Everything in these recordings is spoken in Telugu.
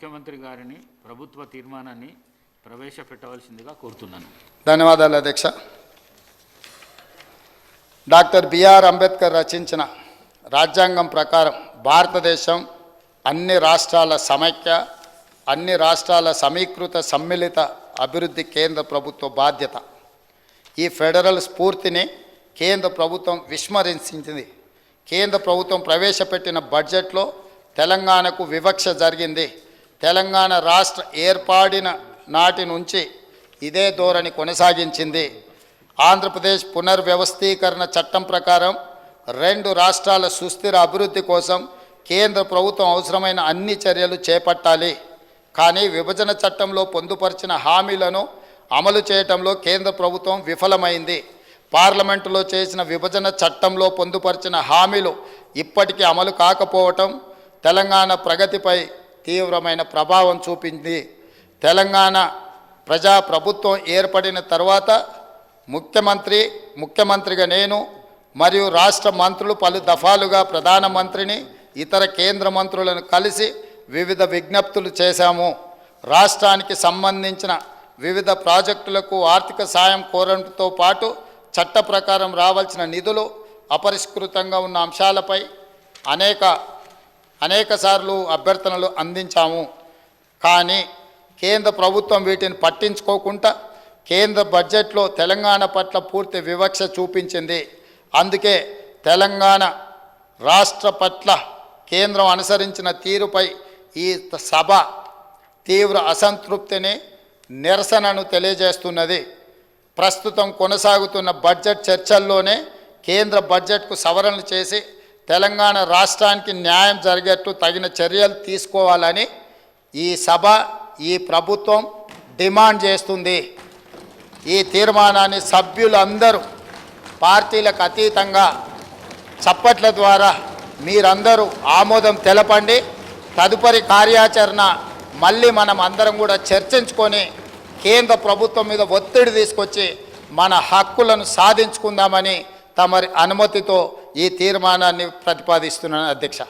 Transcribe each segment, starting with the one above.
ముఖ్యమంత్రి గారిని ప్రభుత్వ తీర్మానాన్ని ప్రవేశపెట్టవలసిందిగా కోరుతున్నాను. ధన్యవాదాలు అధ్యక్ష. డాక్టర్ బిఆర్ అంబేద్కర్ రచించిన రాజ్యాంగం ప్రకారం భారతదేశం అన్ని రాష్ట్రాల సమైక్య అన్ని రాష్ట్రాల సమీకృత సమ్మిళిత అభివృద్ధి కేంద్ర ప్రభుత్వ బాధ్యత. ఈ ఫెడరల్ స్ఫూర్తిని కేంద్ర ప్రభుత్వం విస్మరించింది. కేంద్ర ప్రభుత్వం ప్రవేశపెట్టిన బడ్జెట్లో తెలంగాణకు వివక్ష జరిగింది. తెలంగాణ రాష్ట్ర ఏర్పాడిన నాటి నుంచి ఇదే ధోరణి కొనసాగించింది. ఆంధ్రప్రదేశ్ పునర్వ్యవస్థీకరణ చట్టం ప్రకారం రెండు రాష్ట్రాల సుస్థిర అభివృద్ధి కోసం కేంద్ర ప్రభుత్వం అవసరమైన అన్ని చర్యలు చేపట్టాలి. కానీ విభజన చట్టంలో పొందుపరిచిన హామీలను అమలు చేయటంలో కేంద్ర ప్రభుత్వం విఫలమైంది. పార్లమెంటులో చేసిన విభజన చట్టంలో పొందుపరిచిన హామీలు ఇప్పటికీ అమలు కాకపోవటం తెలంగాణ ప్రగతిపై తీవ్రమైన ప్రభావం చూపింది. తెలంగాణ ప్రజా ప్రభుత్వం ఏర్పడిన తర్వాత ముఖ్యమంత్రి ముఖ్యమంత్రిగా నేను మరియు రాష్ట్ర మంత్రులు పలు దఫాలుగా ప్రధానమంత్రిని ఇతర కేంద్ర మంత్రులను కలిసి వివిధ విజ్ఞప్తులు చేశాము. రాష్ట్రానికి సంబంధించిన వివిధ ప్రాజెక్టులకు ఆర్థిక సాయం కోరడంతో పాటు చట్ట ప్రకారం రావాల్సిన నిధులు అపరిష్కృతంగా ఉన్న అంశాలపై అనేక అనేకసార్లు అభ్యర్థనలు అందించాము. కానీ కేంద్ర ప్రభుత్వం వీటిని పట్టించుకోకుండా కేంద్ర బడ్జెట్లో తెలంగాణ పట్ల పూర్తి వివక్ష చూపించింది. అందుకే తెలంగాణ రాష్ట్ర పట్ల కేంద్రం అనుసరించిన తీరుపై ఈ సభ తీవ్ర అసంతృప్తిని నిరసనను తెలియజేస్తున్నది. ప్రస్తుతం కొనసాగుతున్న బడ్జెట్ చర్చల్లోనే కేంద్ర బడ్జెట్కు సవరణలు చేసి తెలంగాణ రాష్ట్రానికి న్యాయం జరిగేట్టు తగిన చర్యలు తీసుకోవాలని ఈ సభ ఈ ప్రభుత్వం డిమాండ్ చేస్తుంది. ఈ తీర్మానాన్ని సభ్యులందరూ పార్టీలకు అతీతంగా చప్పట్ల ద్వారా మీరందరూ ఆమోదం తెలపండి. తదుపరి కార్యాచరణ మళ్ళీ మనం అందరం కూడా చర్చించుకొని కేంద్ర ప్రభుత్వం మీద ఒత్తిడి తీసుకొచ్చి మన హక్కులను సాధించుకుందామని తమరి అనుమతితో ఈ తీర్మానాన్ని ప్రతిపాదిస్తున్నాను అధ్యక్ష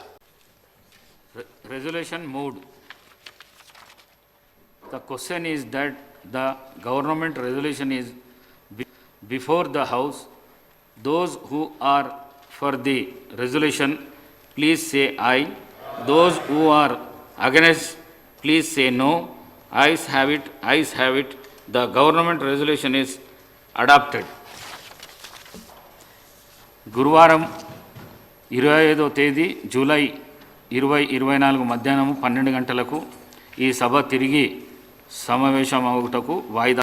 resolution moved the question is that the government resolution is before the house those who are for the resolution please say aye those who are against please say no ayes have it ayes have it the government resolution is adopted గురువారం ఇరవై ఐదో తేదీ జూలై ఇరవై ఇరవై నాలుగు మధ్యాహ్నం పన్నెండు గంటలకు ఈ సభ తిరిగి సమావేశమవుటకు వాయిదా